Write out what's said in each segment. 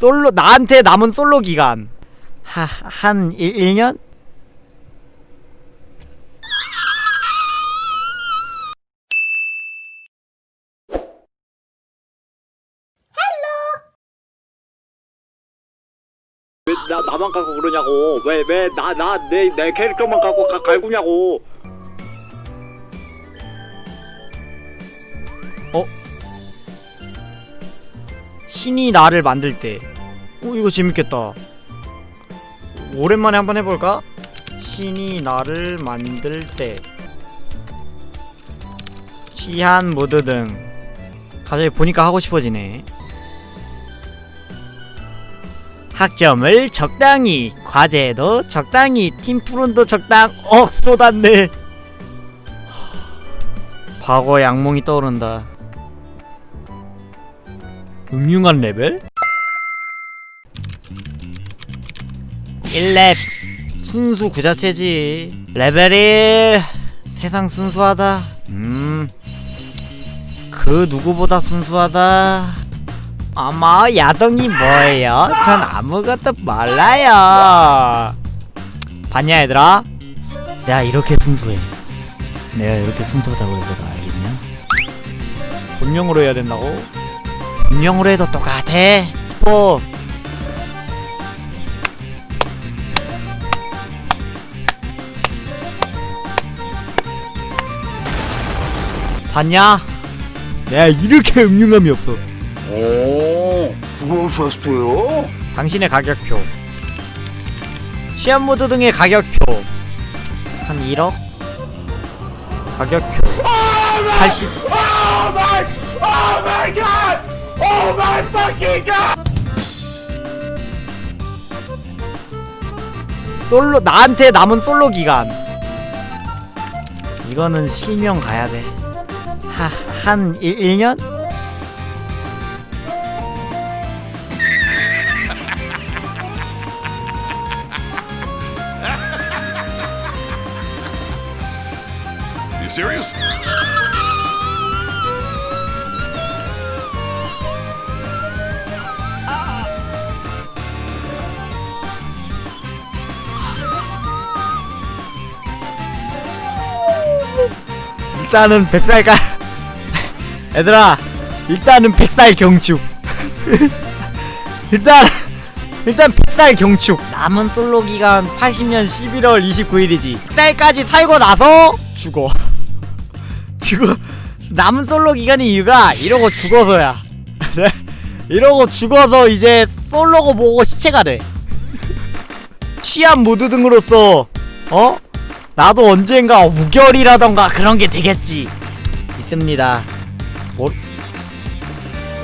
솔로 나한테 남은 솔로 기간. 하, 한 1, 1년? 왜 나 나만 갖고 그러냐고. 왜 왜 나 나 내 내 캐릭터만 갖고 가, 갈구냐고. 신이 나를 만들 때. 오 이거 재밌겠다. 오랜만에 한번 해볼까? 신이 나를 만들 때. 시한 모드 등. 갑자기 보니까 하고 싶어지네. 학점을 적당히, 과제도 적당히, 팀푸른도 적당. 어 쏟았네. 과거의 악몽이 떠오른다. 음흉한 레벨? 1렙. 순수 그 자체지. 레벨 1 세상 순수하다. 음그 누구보다 순수하다. 어머 야동이 뭐예요? 전 아무것도 몰라요. 봤냐 얘들아? 내가 이렇게 순수해. 내가 이렇게 순수하다고 너 알겠냐? 본명으로 해야 된다고? 본명으로 해도 똑같아. 또 봤냐? 내가 이렇게 음흉함이 없어 오, 그러셨어요? 당신의 가격표 시험 모드 등의 가격표 한 1억? 가격표 80 Oh my, oh my god! Oh my fucking god! 솔로 나한테 남은 솔로 기간 이거는 실명 가야 돼. 하, 한 1, 1년? You serious? 일단은 100살까 얘들아 일단은 100살 경축 일단 일단 100살 경축 남은 솔로 기간 80년 11월 29일이지 100살까지 살고 나서 죽어 죽어 남은 솔로 기간이 이유가 이러고 죽어서야 네? 이러고 죽어서 이제 솔로고 뭐고 시체가 돼 취한 모드 등으로서 어? 나도 언젠가 우결이라던가 그런 게 되겠지. 있습니다. 뭐?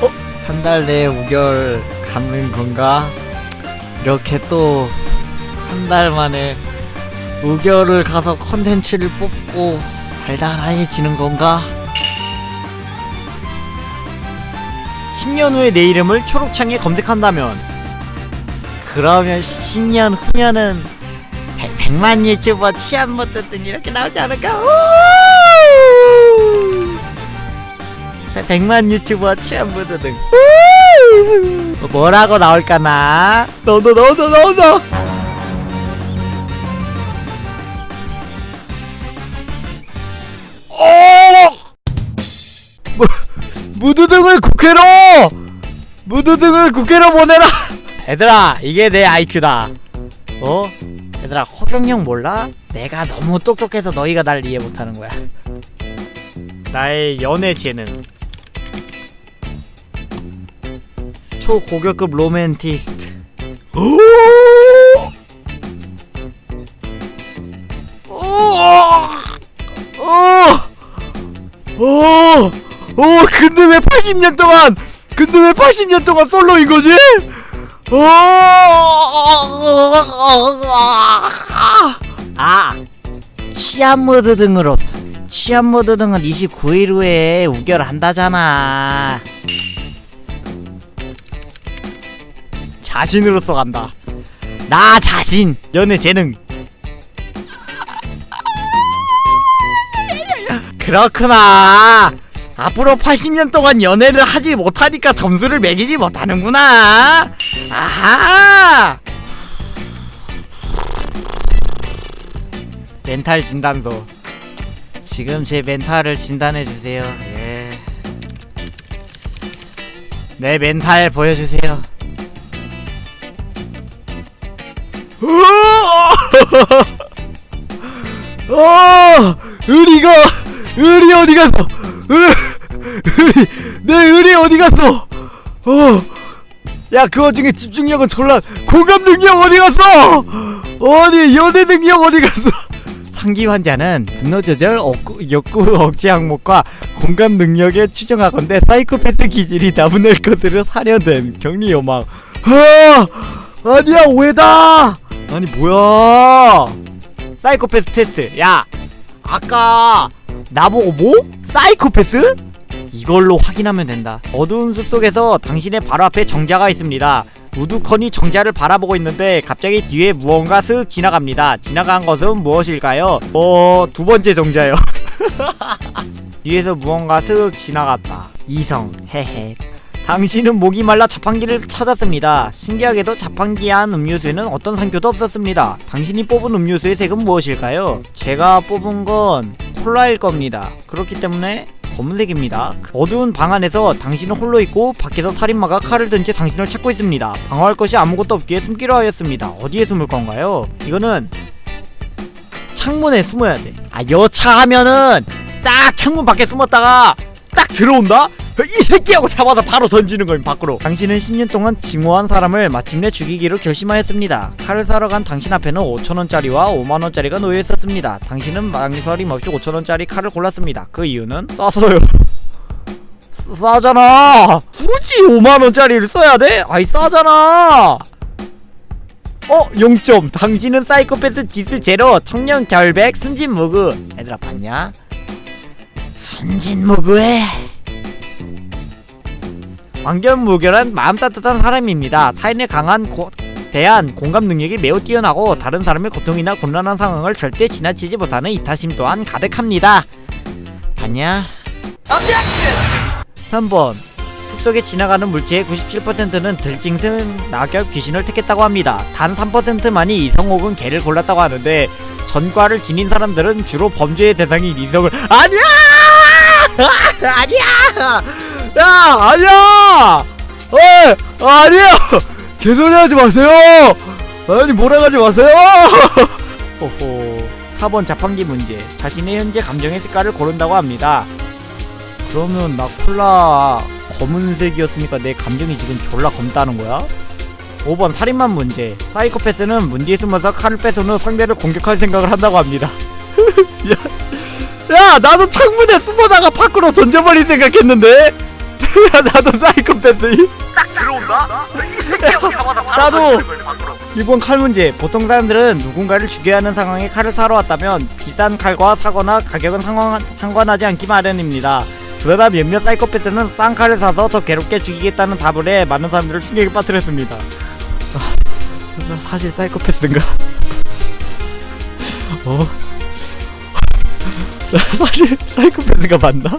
어? 한 달 내에 우결 가는 건가? 이렇게 또 한 달 만에 우결을 가서 컨텐츠를 뽑고 달달해지는 건가? 10년 후에 내 이름을 초록창에 검색한다면 그러면 10년 후면은 100, 만 유튜버 취한 못했던 이렇게 나오지 않을까? 우! 100만 유튜버 못했던 뭐라고 나올까나? 너너 어! 무- 무드등을 국회로! 무드등을 국회로 보내라! 얘들아 이게 내 IQ다 어? 얘들아 허경영 몰라? 내가 너무 똑똑해서 너희가 날 이해 못하는 거야 나의 연애 재능 초고격급 로맨티스트 오! 오! 근데 왜 80년 동안 근데 왜 80년 동안 솔로인 거지? 오! 아 취한 모드 등으로 취한 모드 등은 29일 후에 우결을 한다잖아 자신으로서 간다 나 자신 연애 재능 그렇구나 앞으로 80년 동안 연애를 하지 못하니까 점수를 매기지 못하는구나 아하! 멘탈 진단서. 지금 제 멘탈을 진단해 주세요. 예. 내 멘탈 보여주세요. 어, 의리가 의리 어디 갔어? 의, 의리 내 의리 어디 갔어? 어, 야 그거 중에 집중력은 졸라 공감 능력 어디 갔어? 어디 연애 능력 어디 갔어? 상기 환자는 분노 조절, 억구, 욕구 억제 항목과 공감 능력에 추정하건대 사이코패스 기질이 다분할 것으로 사려된 격리 요망. 아, 아니야 오해다. 아니 뭐야? 사이코패스 테스트. 야, 아까 나보고 뭐? 사이코패스? 이걸로 확인하면 된다. 어두운 숲 속에서 당신의 바로 앞에 정자가 있습니다. 우두커니 정자를 바라보고 있는데 갑자기 뒤에 무언가 슥 지나갑니다. 지나간 것은 무엇일까요? 어, 두 번째 정자요. 뒤에서 무언가 슥 지나갔다. 이성, 헤헤. 당신은 목이 말라 자판기를 찾았습니다. 신기하게도 자판기에 한 음료수에는 어떤 상표도 없었습니다. 당신이 뽑은 음료수의 색은 무엇일까요? 제가 뽑은 건 콜라일 겁니다. 그렇기 때문에 검은색입니다. 어두운 방 안에서 당신은 홀로 있고 밖에서 살인마가 칼을 든 채 당신을 찾고 있습니다. 방어할 것이 아무것도 없기에 숨기로 하였습니다. 어디에 숨을 건가요? 이거는 창문에 숨어야 돼. 아 여차하면은 딱 창문 밖에 숨었다가 딱 들어온다? 이 새끼 하고 잡아서 바로 던지는 거임 밖으로. 당신은 10년 동안 증오한 사람을 마침내 죽이기로 결심하였습니다. 칼을 사러 간 당신 앞에는 5천원짜리와 5만원짜리가 놓여 있었습니다. 당신은 망설임 없이 5천원짜리 칼을 골랐습니다. 그 이유는? 싸서요. 싸잖아! 굳이 5만원짜리를 써야 돼? 아이 싸잖아! 어 0점. 당신은 사이코패스 지수 제로 청년 결백 순진무구. 얘들아 봤냐? 순진무구해 완견무결한 마음 따뜻한 사람입니다. 타인에 강한 고, 대한 공감 능력이 매우 뛰어나고 다른 사람의 고통이나 곤란한 상황을 절대 지나치지 못하는 이타심 또한 가득합니다. 봤냐? 3번 숲속에 지나가는 물체의 97%는 들짐승, 낙엽, 귀신을 택했다고 합니다. 단 3%만이 이성 혹은 개를 골랐다고 하는데 전과를 지닌 사람들은 주로 범죄의 대상인 이성을 아니야! 아니야! 야 아니야! 어 아니야 개소리 하지 마세요! 아니 몰아가지 마세요! 호호. 4번 자판기 문제. 자신의 현재 감정의 색깔을 고른다고 합니다. 그러면 나 콜라 검은색이었으니까 내 감정이 지금 졸라 검다는 거야? 5번 살인만 문제. 사이코패스는 문 뒤에 숨어서 칼을 뺏은 후 상대를 공격할 생각을 한다고 합니다. 야, 야 나도 창문에 숨어다가 밖으로 던져버릴 생각했는데? 야 나도 사이코패스 딱 들어온다? 나도 이번 칼 문제 보통 사람들은 누군가를 죽여야 하는 상황에 칼을 사러 왔다면 비싼 칼과 사거나 가격은 상관, 상관하지 않기 마련입니다 그러다 몇몇 사이코패스는 싼 칼을 사서 더 괴롭게 죽이겠다는 답을 해 많은 사람들을 충격에 빠뜨렸습니다 아, 나 사실 사이코패스인가? 어? 나 사실 사이코패스가 맞나?